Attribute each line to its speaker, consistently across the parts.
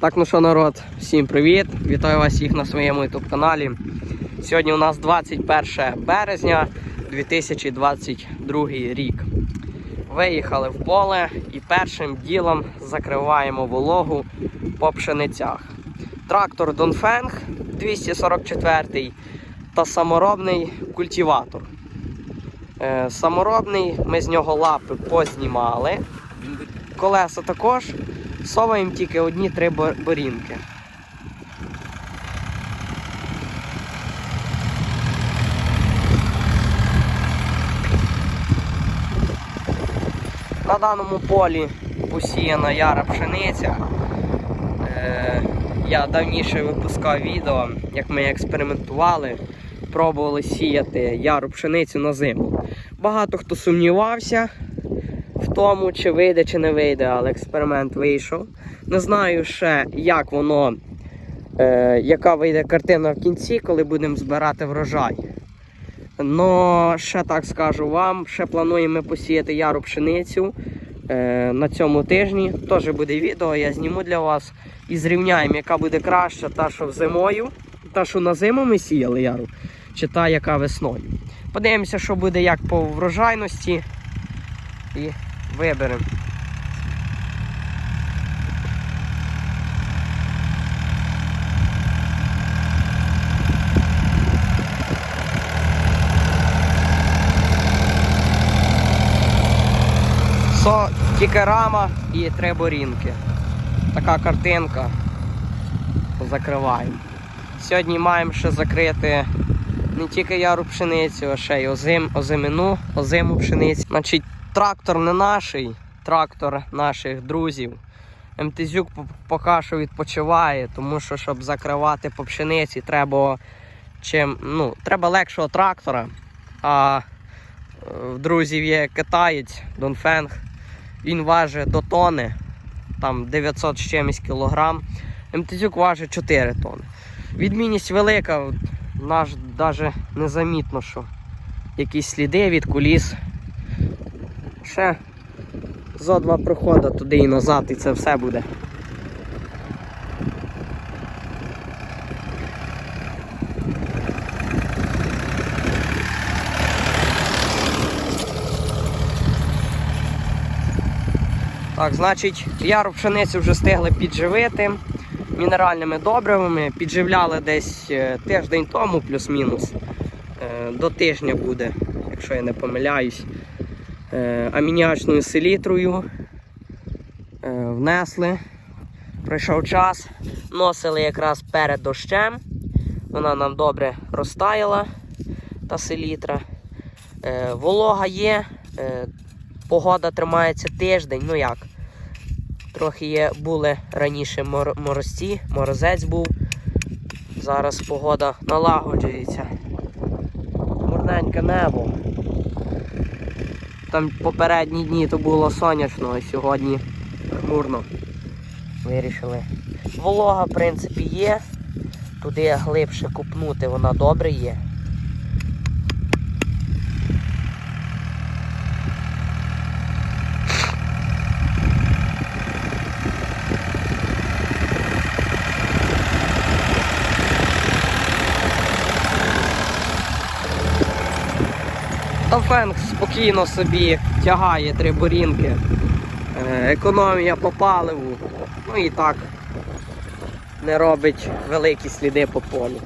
Speaker 1: Так, ну що, народ, всім привіт! Вітаю вас всіх на своєму YouTube каналі. Сьогодні у нас 21 березня 2022 рік. Виїхали в поле і першим ділом закриваємо вологу по пшеницях. Трактор Донфенг 244 та саморобний культиватор. Е, Саморобний, ми з нього лапи познімали. Колеса також. Соваємо тільки одні три бо- борінки. На даному полі посіяна яра пшениця. Е, я давніше випускав відео, як ми експериментували, пробували сіяти яру пшеницю на зиму. Багато хто сумнівався в тому, чи вийде, чи не вийде, але експеримент вийшов. Не знаю ще, як воно, е, яка вийде картина в кінці, коли будемо збирати врожай. Но ще так скажу вам, ще плануємо посіяти яру пшеницю е, на цьому тижні. Теж буде відео, я зніму для вас і зрівняємо, яка буде краща, та, що зимою, та, що на зиму ми сіяли яру, чи та, яка весною. Подивимося, що буде як по врожайності. І виберемо. Со, тільки рама і три борінки. Така картинка. Закриваємо. Сьогодні маємо ще закрити не тільки яру пшеницю, а ще й озим, озимину, озиму пшеницю. Значить, трактор не наш, трактор наших друзів. МТЗюк поки що відпочиває, тому що, щоб закривати по пшениці, треба чим, ну, треба легшого трактора. А е, в друзів є китаєць Донфенг. Він важить до тони, там 900 з чимось кілограм. МТЗюк важить 4 тони. Відмінність велика, наш навіть незамітно, що якісь сліди від куліс. Ще зо два проходи туди і назад, і це все буде. Так, значить, яру пшениці вже встигли підживити мінеральними добривами. Підживляли десь е, тиждень тому, плюс-мінус. Е, До тижня буде, якщо я не помиляюсь. Е, Амініачною селітрою е, внесли. Пройшов час, носили якраз перед дощем. Вона нам добре розтаяла, та селітра. Е, Волога є, погода тримається тиждень, ну як. Трохи є, були раніше мор- морозці, морозець був. Зараз погода налагоджується. Мурненьке небо. Там попередні дні то було сонячно, а сьогодні хмурно. Вирішили. Волога, в принципі, є. Туди глибше купнути вона добре є. Та фенг спокійно собі тягає три борінки. Е, Економія по паливу. Ну і так не робить великі сліди по полю.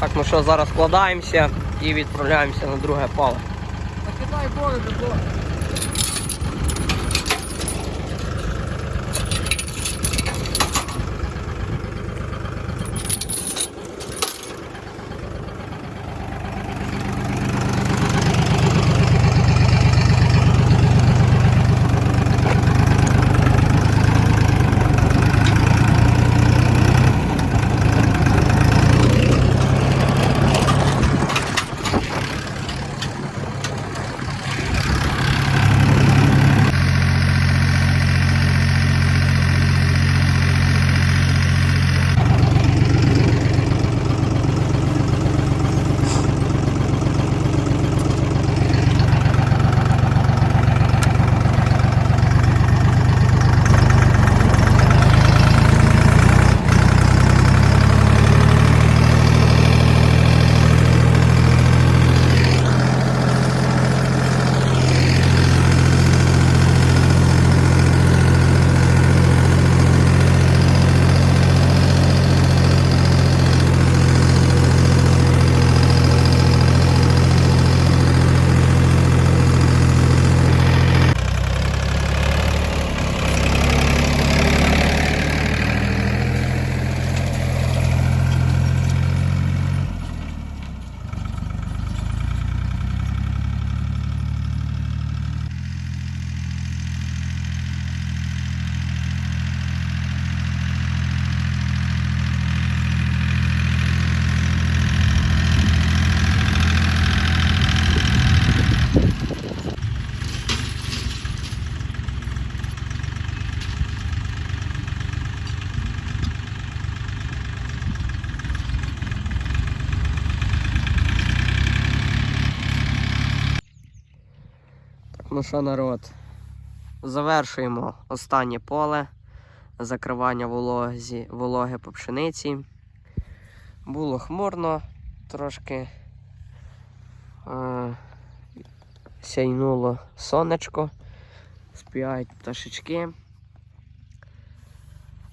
Speaker 1: Так, ну що, зараз складаємося і відправляємося на друге поле.
Speaker 2: Накидай бороду, бороду.
Speaker 1: Ну що, народ, завершуємо останнє поле закривання вологі, вологи по пшениці. Було хмурно, трошки е, сяйнуло сонечко, співають пташечки.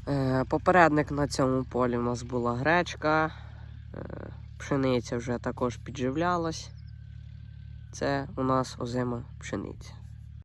Speaker 1: Е, попередник на цьому полі у нас була гречка, е, пшениця вже також підживлялась. Це у нас озима пшениця.